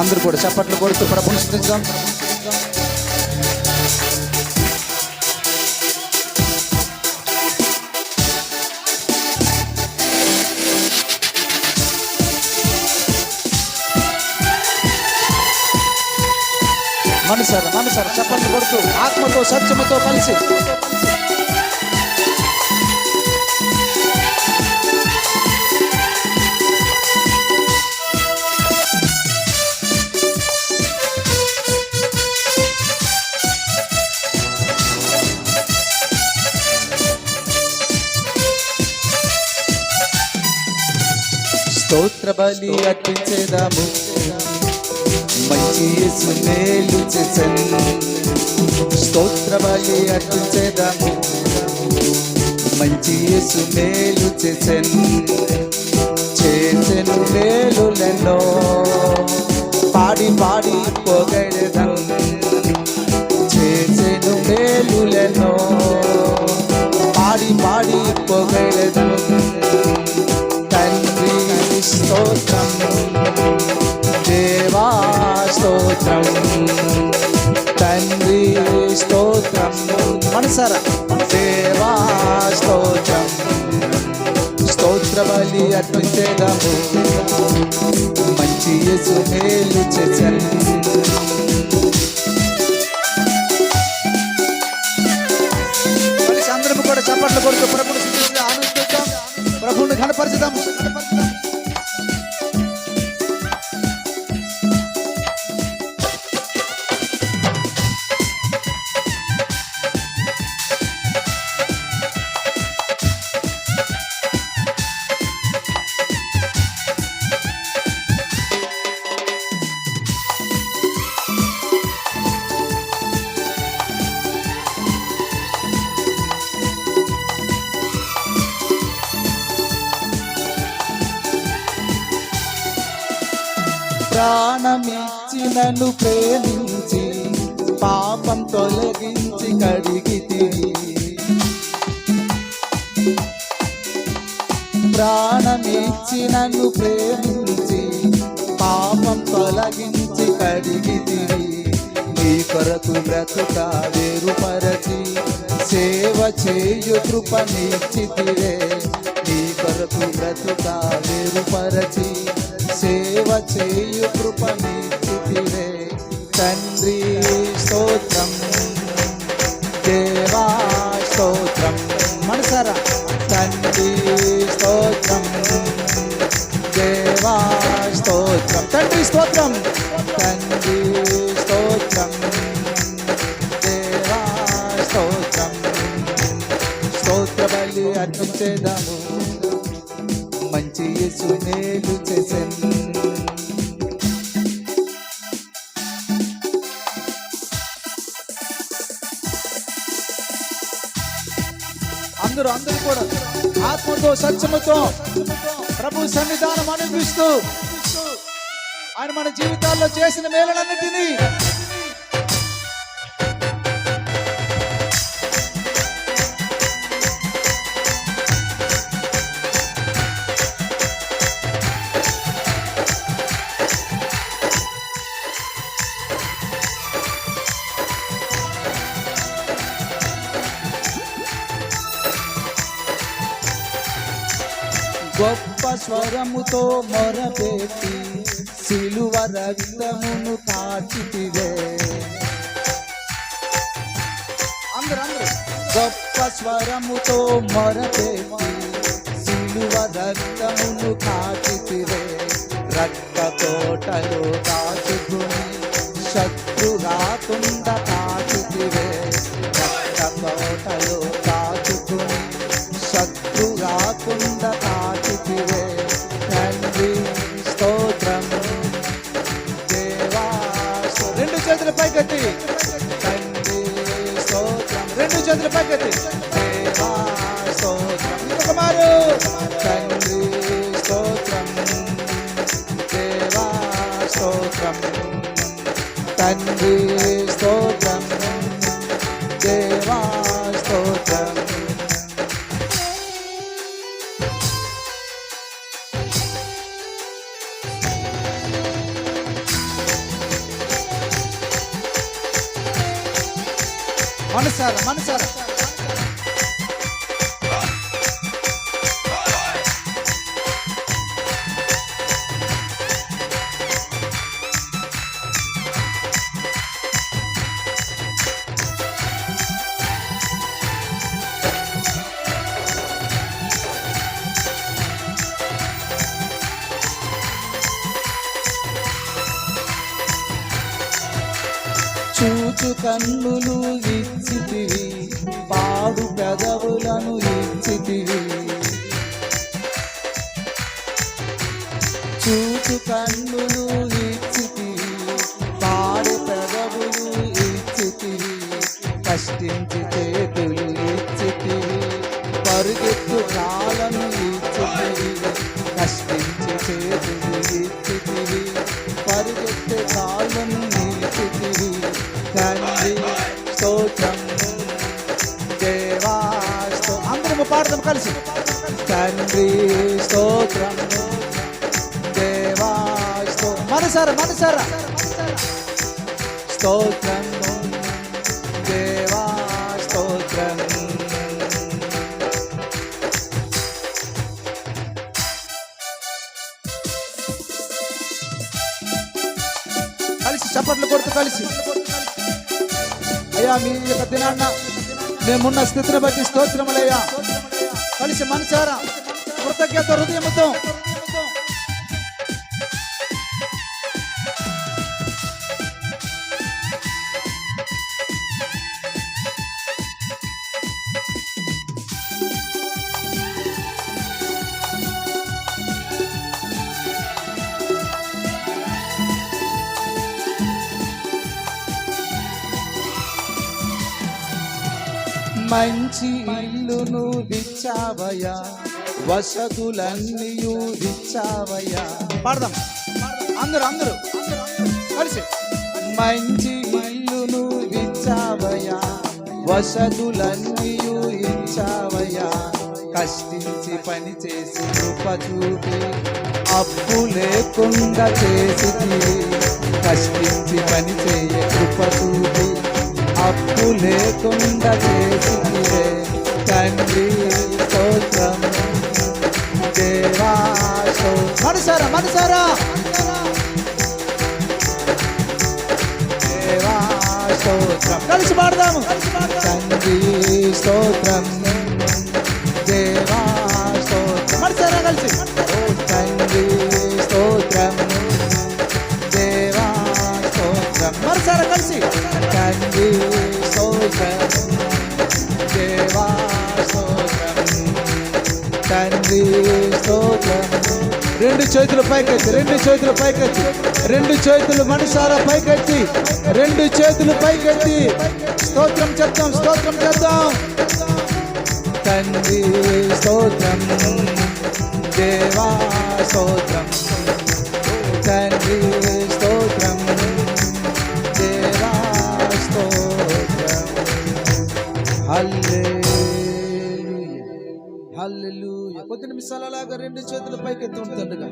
అందరూ కూడా చప్పట్లు కొడుతూ ప్రభుని స్థుతిద్దాం. మనసారా మనసారా చప్పట్లు కొడుతూ ఆత్మతో సత్యముతో కలిసి స్తోత్ర బలి అర్పించేదాము. మంచి యేసు మేలు చేసెను. స్తోత్ర బలి అర్పించేదాము. మంచి యేసు మేలు చేసను. చేసెను మేలులెన్నో పాడి పాడి పొగడెదం మనసారా? దేవా స్తోత్రం స్తోత్ర బలి అర్పించేదాము. మంచి యేసు మేలు చేశాను కలిసి అందరం కూడా చప్పట్లు కొడుతూ ప్రభుని ఆనందిద్దాం. ప్రభువుని కనపరచుదాం ప్రాణమిచ్చి నన్ను ప్రేమించి పాపం తొలగించి కడిగితి ప్రాణమిచ్చి నన్ను ప్రేమించి పాపం తొలగించి కడిగితి నీ కొరకు బ్రతుక వేరుపరచి సేవ చేయు కృపనిచ్చితివే నీ కొరకు బ్రతుక వేరుపరచి సేవ చేయు కృపనిచ్చితివే తండ్రి స్తోత్రం. దేవా స్తోత్రం. మనసారా? తండ్రి స్తోత్రం. దేవా స్తోత్రం. తండ్రి స్తోత్రం. తండ్రి స్తోత్రం. దేవా స్తోత్రం. స్తోత్ర బలి అర్పించేదాము అందరూ అందరూ కూడా ఆత్మతో సత్యముతో ప్రభు సన్నిధానం అనిపిస్తూ ఆయన మన జీవితాల్లో చేసిన మేలన్నిటినీ గొప్ప స్వరముతో మొరపెట్టి సిలువ రక్తమును కాచితివే. గొప్ప స్వరముతో మొరపెట్టి సిలువ రక్తమును కాచితివే. రక్త తోటలో దాచుకుని శత్రు రాకుండా కాచితివే. రక్త తోటలో స్తోత్రం కుమారు తండ్రి స్తోత్రం దేవా స్తోత్రం తండ్రి స్తోత్రం దేవా స్తోత్రం మనసారా మనసారా? పాడు కన్నులు ఇచ్చితివి పాడు పెదవులను ఇచ్చితివి. చూచు కన్నులు ఇచ్చితివి పాడు పెదవులు ఇచ్చితివి. కష్టించి చేతులు ఇచ్చితివి పరుగెత్తు కాలను ఇచ్చితివి. కష్టించి చేతులు ఇచ్చితివి పరుగెత్తు కాలం అందరం కలిసి. తండ్రి స్తోత్రం. దేవా మనసార మనసార? స్తోత్రం. దేవా స్తోత్రం. కలిసి చప్పట్లు కొడుతూ కలిసి. అయ్యా మీ యొక్క దినాన్న మేమున్న స్థితిని బట్టి స్తోత్రములయ్యా. కలిసి మనసారా కృతజ్ఞత హృదయంతో మంచి ఇల్లును విచ్చావయ్యా. వసతులన్నీ విచ్చావయ్యా. పాడదాం. అందరూ అందరూ కలిసి. మంచి ఇల్లును విచ్చావయ్యా. వసతులన్నీ ఇచ్చావయ్యా కష్టించి పని చేసి కృప చూపి అప్పు లేకుండా చేసి కష్టించి పని చేయ కృప చూపి అప్పు లేకుండా చేసి తండ్రి స్తోత్రం దేవా మనసారా మనసారా దేవా కలిసి పాడదాము. తండ్రి స్తోత్రం. రెండు చేతులు పైకెత్తి రెండు చేతులు పైకెత్తి రెండు చేతులు మనసారా పైకెత్తి రెండు చేతులు పైకెత్తి. స్తోత్రం చెప్తాం స్తోత్రం చేద్దాం తండ్రి స్తోత్రం దేవా స్తోత్రం. తండ్రి స్తోత్రం దేవా స్తోత్రం. హల్లే హల్లెలూయా. కొద్ది నిమిషాల లాగా రెండు చేతులు పైకెత్తి ఉంటుండగా.